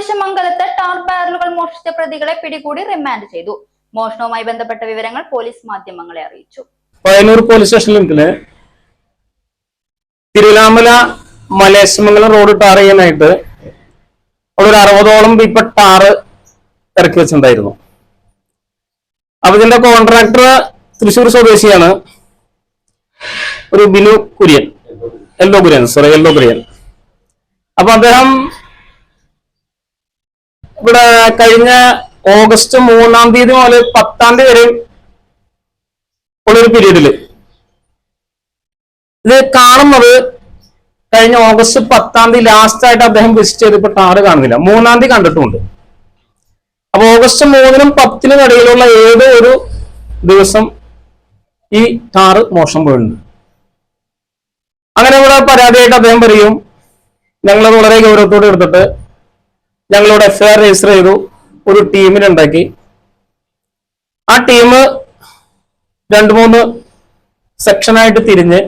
ആനേശമംഗലത്ത് tar ബാരലുകൾ മോഷ്ടിച്ച പ്രതികളെ പിടികൂടി റിമാൻഡ് ചെയ്തു. മോഷണവുമായി ബന്ധപ്പെട്ട വിവരങ്ങൾ പോലീസ് മാധ്യമങ്ങളെ അറിയിച്ചു. പയ്യന്നൂർ പോലീസ് സ്റ്റേഷനിൽ തിരുവിലാമല മലേശ്മംഗലം റോഡ് ടാർ ചെയ്യാനായിട്ട് അവിടെ ഒരു അറുപതോളം ഇപ്പൊ ടാർ ഇറക്കി വെച്ചിട്ടുണ്ടായിരുന്നു. അപ്പൊ ഇതിന്റെ കോൺട്രാക്ടർ തൃശൂർ സ്വദേശിയാണ്. ഒരു ബിനു കുര്യൻ. എല്ലോ കുര്യൻ സോറി എല്ലോ കുര്യൻ. അപ്പൊ അദ്ദേഹം ഇവിടെ കഴിഞ്ഞ ഓഗസ്റ്റ് മൂന്നാം തീയതി മുതൽ പത്താം തീയതി വരെ ഉള്ളൊരു പീരീഡിൽ ഇത് കാണുന്നത് കഴിഞ്ഞ ഓഗസ്റ്റ് പത്താം തീയതി ലാസ്റ്റ് ആയിട്ട് അദ്ദേഹം വിസിറ്റ് ചെയ്തപ്പോൾ ടാറ് കാണുന്നില്ല. മൂന്നാം തീയതി കണ്ടിട്ടുമുണ്ട് അപ്പൊ ഓഗസ്റ്റ് മൂന്നിനും പത്തിനും ഇടയിലുള്ള ഏതോ ഒരു ദിവസം ഈ ടാറ് മോശം പോയിട്ടുണ്ട്. അങ്ങനെ ഇവിടെ പരാതിയായിട്ട് അദ്ദേഹം പറയും. ഞങ്ങളത് വളരെ ഗൗരവത്തോടെ എടുത്തിട്ട് ഞങ്ങളോട് എഫ്ഐആർ രജിസ്റ്റർ ചെയ്തു. ഒരു ടീമിനുണ്ടാക്കി ആ ടീം രണ്ട് മൂന്ന് സെക്ഷനായിട്ട് തിരിഞ്ഞ്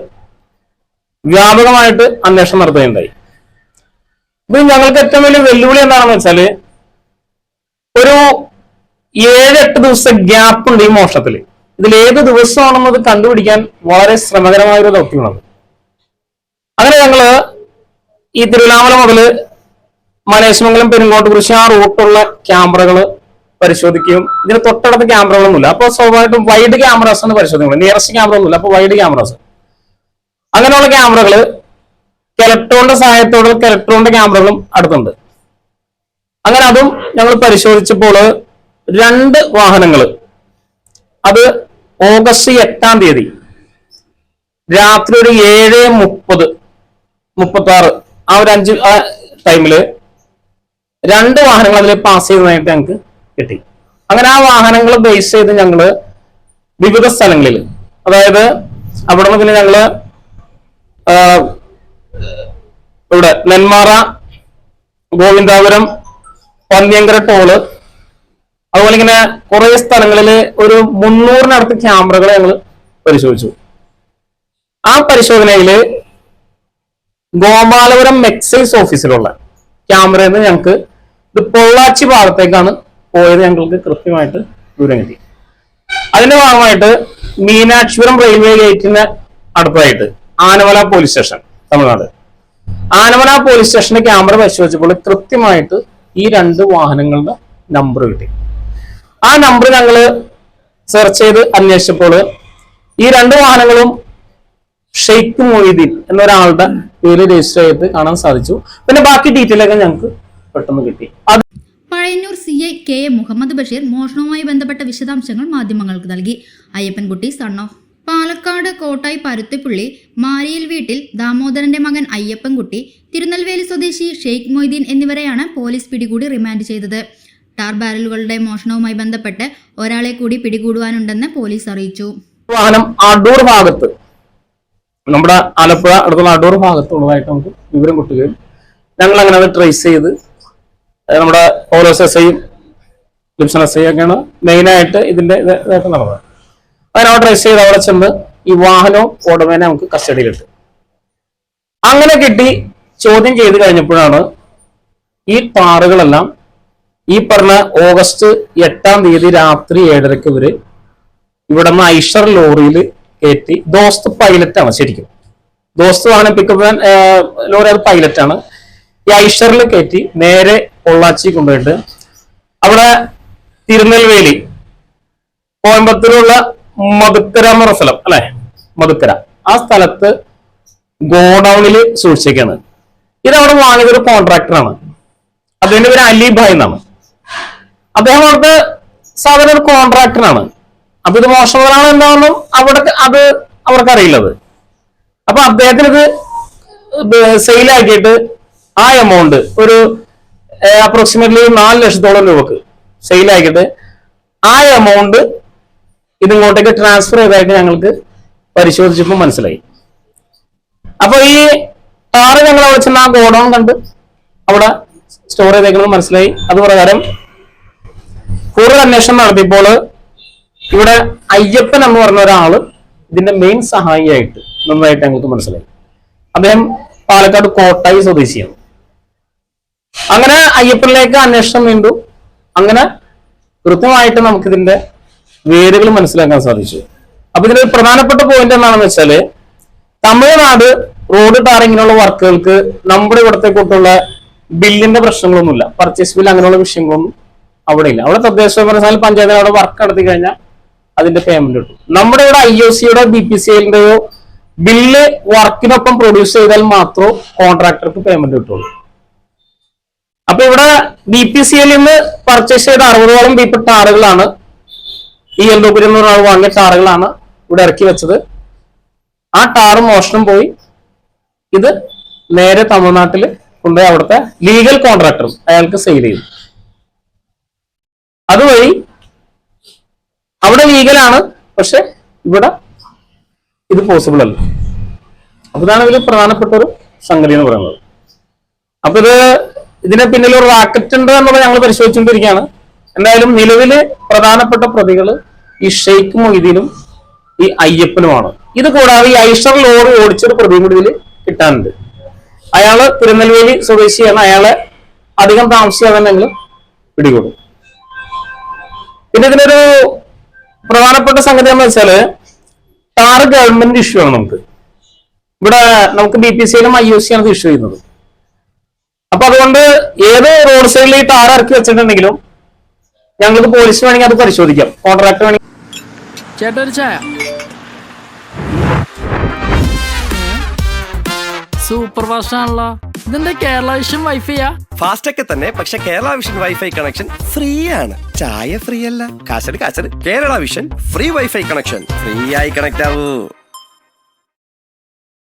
വ്യാപകമായിട്ട് അന്വേഷണം നടത്തുകയുണ്ടായി. ഇത് ഞങ്ങൾക്ക് ഏറ്റവും വലിയ വെല്ലുവിളി എന്താണെന്ന് വെച്ചാൽ ഒരു ഏഴെട്ട് ദിവസത്തെ ഗ്യാപ്പ് ഉണ്ട് ഈ മോഷണത്തിൽ. ഇതിൽ ഏത് ദിവസമാണെന്നത് കണ്ടുപിടിക്കാൻ വളരെ ശ്രമകരമായ ഒരു ദൗത്യമാണ്. അങ്ങനെ ഞങ്ങൾ ഈ തിരുവല്ലാമല മുതൽ മലേശ്മംഗലം കുറിച്ച് ആ റൂട്ടുള്ള ക്യാമറകൾ പരിശോധിക്കും ഇതിന് തൊട്ടടുത്ത് ക്യാമറകളൊന്നുമില്ല. അപ്പോൾ സ്വാഭാവികമായിട്ടും വൈഡ് ക്യാമറാസ് ആണ് പരിശോധിക്കുന്നത്. നിയറസ്റ്റ് ക്യാമറ ഒന്നുമില്ല. അപ്പോൾ വൈഡ് ക്യാമറാസ് അങ്ങനെയുള്ള ക്യാമറകൾ കെലക്ട്രോണിന്റെ സഹായത്തോടെ കെലക്ട്രോണിന്റെ ക്യാമറകളും അടുത്തുണ്ട്. അങ്ങനെ അതും ഞങ്ങൾ പരിശോധിച്ചപ്പോൾ രണ്ട് വാഹനങ്ങൾ അത് ഓഗസ്റ്റ് എട്ടാം തീയതി രാത്രി ഒരു ഏഴ് മുപ്പത് മുപ്പത്തി ആറ് ആ ഒരു അഞ്ച് ടൈമിൽ രണ്ട് വാഹനങ്ങൾ അതിൽ പാസ് ചെയ്തതായിട്ട് ഞങ്ങൾക്ക് കിട്ടി. അങ്ങനെ ആ വാഹനങ്ങൾ ബേസ് ചെയ്ത് ഞങ്ങൾ വിവിധ സ്ഥലങ്ങളിൽ അതായത് അവിടെ നിന്ന് പിന്നെ ഞങ്ങൾ ഇവിടെ നെന്മാറ ഗോവിന്ദാപുരം പന്നിയങ്കര ടോൾ അതുപോലെ ഇങ്ങനെ കുറെ സ്ഥലങ്ങളിൽ ഒരു മുന്നൂറിനടുത്ത് ക്യാമറകൾ ഞങ്ങൾ പരിശോധിച്ചു. ആ പരിശോധനയിൽ ഗോപാലപുരം എക്സൈസ് ഓഫീസിലുള്ള ക്യാമറയിൽ നിന്ന് ഞങ്ങൾക്ക് ഇത് പൊള്ളാച്ചി ഭാഗത്തേക്കാണ് പോയത് ഞങ്ങൾക്ക് കൃത്യമായിട്ട് ദൂരം കിട്ടി. അതിന്റെ ഭാഗമായിട്ട് മീനാക്ഷിപുരം റെയിൽവേ ഗേറ്റിന് അടുത്തായിട്ട് Anamalai police station Tamil Nadu. ആനവല police സ്റ്റേഷന്റെ ക്യാമറ പരിശോധിച്ചപ്പോൾ കൃത്യമായിട്ട് ഈ രണ്ട് വാഹനങ്ങളുടെ നമ്പർ കിട്ടി. ആ നമ്പർ ഞങ്ങൾ സെർച്ച് ചെയ്ത് അന്വേഷിച്ചപ്പോൾ ഈ രണ്ട് വാഹനങ്ങളും ഷെയ്ഖ് മൊയ്തീൻ എന്നൊരാളുടെ പേര് രജിസ്റ്റർ ചെയ്ത് കാണാൻ സാധിച്ചു. പിന്നെ ബാക്കി ഡീറ്റെയിൽ ഒക്കെ ഞങ്ങൾക്ക് പെട്ടെന്ന് കിട്ടി. Pazhayannur C I K A Muhammad Basheer മോഷണവുമായി ബന്ധപ്പെട്ട വിശദാംശങ്ങൾ മാധ്യമങ്ങൾക്ക് നൽകി. അയ്യപ്പൻകുട്ടി സൺ ഓഫ് പാലക്കാട് കോട്ടായി പരുത്തിപ്പുള്ളി മാരിയിൽ വീട്ടിൽ ദാമോദരന്റെ മകൻ അയ്യപ്പൻകുട്ടി തിരുനെൽവേലി സ്വദേശി ഷെയ്ഖ് മൊയ്തീൻ എന്നിവരെയാണ് പോലീസ് പിടികൂടി റിമാൻഡ് ചെയ്തത്. ടാർ ബാരലുകളുടെ മോഷണവുമായി ബന്ധപ്പെട്ട് ഒരാളെ കൂടി പിടികൂടുവാനുണ്ടെന്ന് പോലീസ് അറിയിച്ചു. വാഹനം അടൂർ ഭാഗത്ത് നമ്മുടെ ആലപ്പുഴ അടുത്തുള്ള അടൂർ ഭാഗത്തുള്ളതായിട്ട് നമുക്ക് വിവരം കിട്ടുകയും ഞങ്ങൾ അങ്ങനെ അത് ട്രേസ് ചെയ്ത് നമ്മുടെ ഓരോ എസ് ഐയും ഡിവിഷൻ എസ് ഐ ഒക്കെയാണ് മെയിനായിട്ട് ഇതിന്റെ ഇത് ഇതായിട്ട് നടന്നത്. അങ്ങനെ അവിടെ രജിസ്റ്റർ ചെയ്ത് അവിടെ ചെന്ന് ഈ വാഹനവും ഓടമേനെ നമുക്ക് കസ്റ്റഡിയിൽ കിട്ടും അങ്ങനെ കിട്ടി ചോദ്യം ചെയ്ത് കഴിഞ്ഞപ്പോഴാണ് ഈ പാറുകളെല്ലാം ഈ പറഞ്ഞ ഓഗസ്റ്റ് എട്ടാം തീയതി രാത്രി ഏഴരക്ക് ഇവർ ഇവിടെ നിന്ന് ഐഷർ ലോറിയിൽ കയറ്റി ദോസ്ത് പൈലറ്റ് ആണ് ശരിക്കും. ദോസ്ത് വാഹനം പിക്കപ്പ് ലോറി അത് പൈലറ്റാണ് ഈ ഐഷറിൽ കയറ്റി നേരെ പൊള്ളാച്ചി കൊണ്ടുപോയിട്ട് അവിടെ തിരുനെൽവേലി കോയമ്പത്തൂരുള്ള മധുക്കര എന്ന് പറഞ്ഞ സ്ഥലം അല്ലെ? മധുക്കര. ആ സ്ഥലത്ത് ഗോഡൌണിൽ സൂക്ഷിക്കാണ് ഇത് അവിടെ വാങ്ങിയത് ഒരു കോൺട്രാക്ടറാണ്. അദ്ദേഹത്തിന്റെ പേര് അലിഭായ് എന്നാണ്. അദ്ദേഹം അവിടുത്തെ സാധാരണ ഒരു കോൺട്രാക്ടറാണ്. അപ്പൊ ഇത് എന്താണെന്നും അവിടെ അത് അവർക്കറിയില്ലത്. അപ്പൊ അദ്ദേഹത്തിന് ഇത് സെയിലാക്കിയിട്ട് ആ എമൗണ്ട് ഒരു അപ്രോക്സിമേറ്റ്ലി നാല് ലക്ഷത്തോളം രൂപക്ക് സെയിലാക്കിയിട്ട് ആ എമൗണ്ട് ഇതിങ്ങോട്ടേക്ക് ട്രാൻസ്ഫർ ചെയ്തായിട്ട് ഞങ്ങൾക്ക് പരിശോധിച്ചപ്പോൾ മനസ്സിലായി. അപ്പൊ ഈ കാറ് ഞങ്ങൾ അവിടെ ചെന്ന് ആ ഗോഡൗൺ കണ്ട് അവിടെ സ്റ്റോർ ചെയ്തേക്കുന്നത് മനസ്സിലായി. അത് പ്രകാരം കൂടുതൽ അന്വേഷണം നടത്തിയപ്പോൾ ഇവിടെ അയ്യപ്പൻ എന്ന് പറഞ്ഞ ഒരാൾ ഇതിന്റെ മെയിൻ സഹായിയായിട്ട് നന്നായിട്ട് ഞങ്ങൾക്ക് മനസ്സിലായി. അദ്ദേഹം പാലക്കാട് കോട്ടായി സ്വദേശിയാണ്. അങ്ങനെ അയ്യപ്പനിലേക്ക് അന്വേഷണം വീണ്ടു. അങ്ങനെ കൃത്യമായിട്ട് നമുക്കിതിന്റെ വേരുകൾ മനസ്സിലാക്കാൻ സാധിച്ചു. അപ്പൊ ഇതിന്റെ പ്രധാനപ്പെട്ട പോയിന്റ് എന്താണെന്ന് വെച്ചാൽ തമിഴ്നാട് റോഡ് ടാറിങ്ങിനുള്ള വർക്കുകൾക്ക് നമ്മുടെ ഇവിടത്തെ കൂട്ടുള്ള ബില്ലിന്റെ പ്രശ്നങ്ങളൊന്നുമില്ല. പർച്ചേസ് ബിൽ അങ്ങനെയുള്ള വിഷയങ്ങളൊന്നും അവിടെ ഇല്ല അവിടെ തദ്ദേശ സ്വയംഭരണ പഞ്ചായത്തിന് അവിടെ വർക്ക് നടത്തി കഴിഞ്ഞാൽ അതിന്റെ പേയ്മെന്റ് കിട്ടും. നമ്മുടെ ഇവിടെ ഐ ഒ സിയുടെ ബി പി സി എല്ലിന്റെയോ ബില്ല് വർക്കിനൊപ്പം പ്രൊഡ്യൂസ് ചെയ്താൽ മാത്രമേ കോൺട്രാക്ടർക്ക് പേയ്മെന്റ് കിട്ടുള്ളൂ. അപ്പൊ ഇവിടെ ബി പി സി എല്ലിൽ നിന്ന് പർച്ചേസ് ചെയ്ത അറുപതോളം ബി പി ടാറുകളാണ് ഈ എൽ എന്ന് പറഞ്ഞ വാങ്ങിയ ടാറുകളാണ് ഇവിടെ ഇറക്കി വെച്ചത്. ആ ടാറ് മോഷണം പോയി. ഇത് നേരെ തമിഴ്നാട്ടിൽ കൊണ്ടുപോയി അവിടുത്തെ ലീഗൽ കോൺട്രാക്ടർ അയാൾക്ക് സെയിൽ ചെയ്തു. അതുവഴി അവിടെ ലീഗലാണ് പക്ഷെ ഇവിടെ ഇത് പോസിബിൾ അല്ല. അപ്പൊ ഇതാണ് ഇതിൽ പ്രധാനപ്പെട്ട ഒരു സംഗതി എന്ന് പറയുന്നത്. അപ്പൊ ഇത് ഇതിന് പിന്നിൽ ഒരു റാക്കറ്റ് ഉണ്ട് എന്നുള്ളത് ഞങ്ങൾ പരിശോധിച്ചുകൊണ്ടിരിക്കുകയാണ്. എന്തായാലും നിലവിലെ പ്രധാനപ്പെട്ട പ്രതികൾ ഈ ഷെയ്ഖ് മൊയ്തീനും ഈ അയ്യപ്പനുമാണ്. ഇത് കൂടാതെ ഈ ഐഷർ ലോറി ഓടിച്ചൊരു പ്രതിയും കൂടി ഇതിൽ കിട്ടാനുണ്ട്. അയാൾ തിരുനെൽവേലി സ്വദേശിയാണ്. അയാളെ അധികം താമസിക്കാതെന്നെങ്കിലും പിടികൂടും. പിന്നെ ഇതിനൊരു പ്രധാനപ്പെട്ട സംഗതി എന്ന് വെച്ചാൽ ടാർ ഗവൺമെന്റ് ഇഷ്യൂ ആണ് നമുക്ക്. ഇവിടെ നമുക്ക് ബി പി സിയിലും ഐ ഒ സി ആണ് ഇഷ്യൂ ചെയ്യുന്നത്. അപ്പൊ അതുകൊണ്ട് ഏത് റോഡ് സൈഡിൽ ഈ ടാർ ഇറക്കി വെച്ചിട്ടുണ്ടെങ്കിലും ഞങ്ങൾക്ക് പോലീസ് വേണമെങ്കിൽ അത് പരിശോധിക്കാം. കോൺട്രാക്ട് വേണമെങ്കിൽ. ചേട്ടാ ഒരു ചായ. സൂപ്പർ ഫാസ്റ്റ് ആണല്ലോ. ഇതെന്താ കേരള വിഷൻ വൈഫൈയാ ഫാസ്റ്റ് ഒക്കെ തന്നെ പക്ഷെ Kerala vision wifi connection free ആണ്. ചായ ഫ്രീ അല്ല. കാശട് കാശട്. Kerala vision free wifi connection free ആയി കണക്ട് ആവൂ.